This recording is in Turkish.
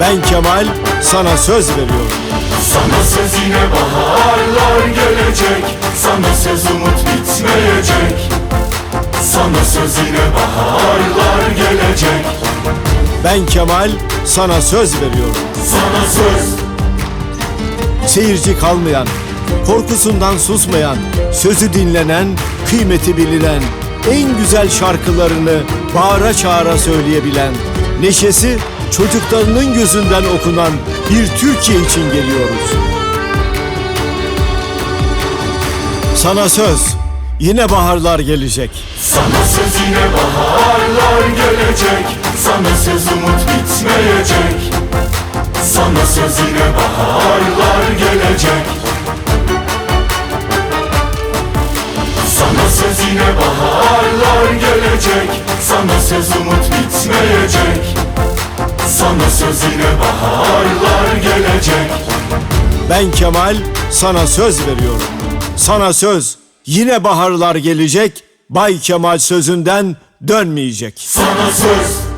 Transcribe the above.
Ben Kemal sana söz veriyorum. Sana söz yine baharlar gelecek Sana söz umut bitmeyecek Sana söz yine baharlar gelecek Ben Kemal sana söz veriyorum. Sana söz Seyirci kalmayan, korkusundan susmayan, sözü dinlenen, kıymeti bilinen, en güzel şarkılarını bağıra çağıra söyleyebilen, neşesi çocuklarının gözünden okunan bir Türkiye için geliyoruz. Sana söz, yine baharlar gelecek. Sana söz yine baharlar gelecek Sana söz umut bitmeyecek Sana söz yine baharlar gelecek Sana söz yine baharlar gelecek Sana söz umut Sana söz yine baharlar gelecek Ben Kemal sana söz veriyorum. Sana söz, yine baharlar gelecek. Bay Kemal sözünden dönmeyecek. Sana söz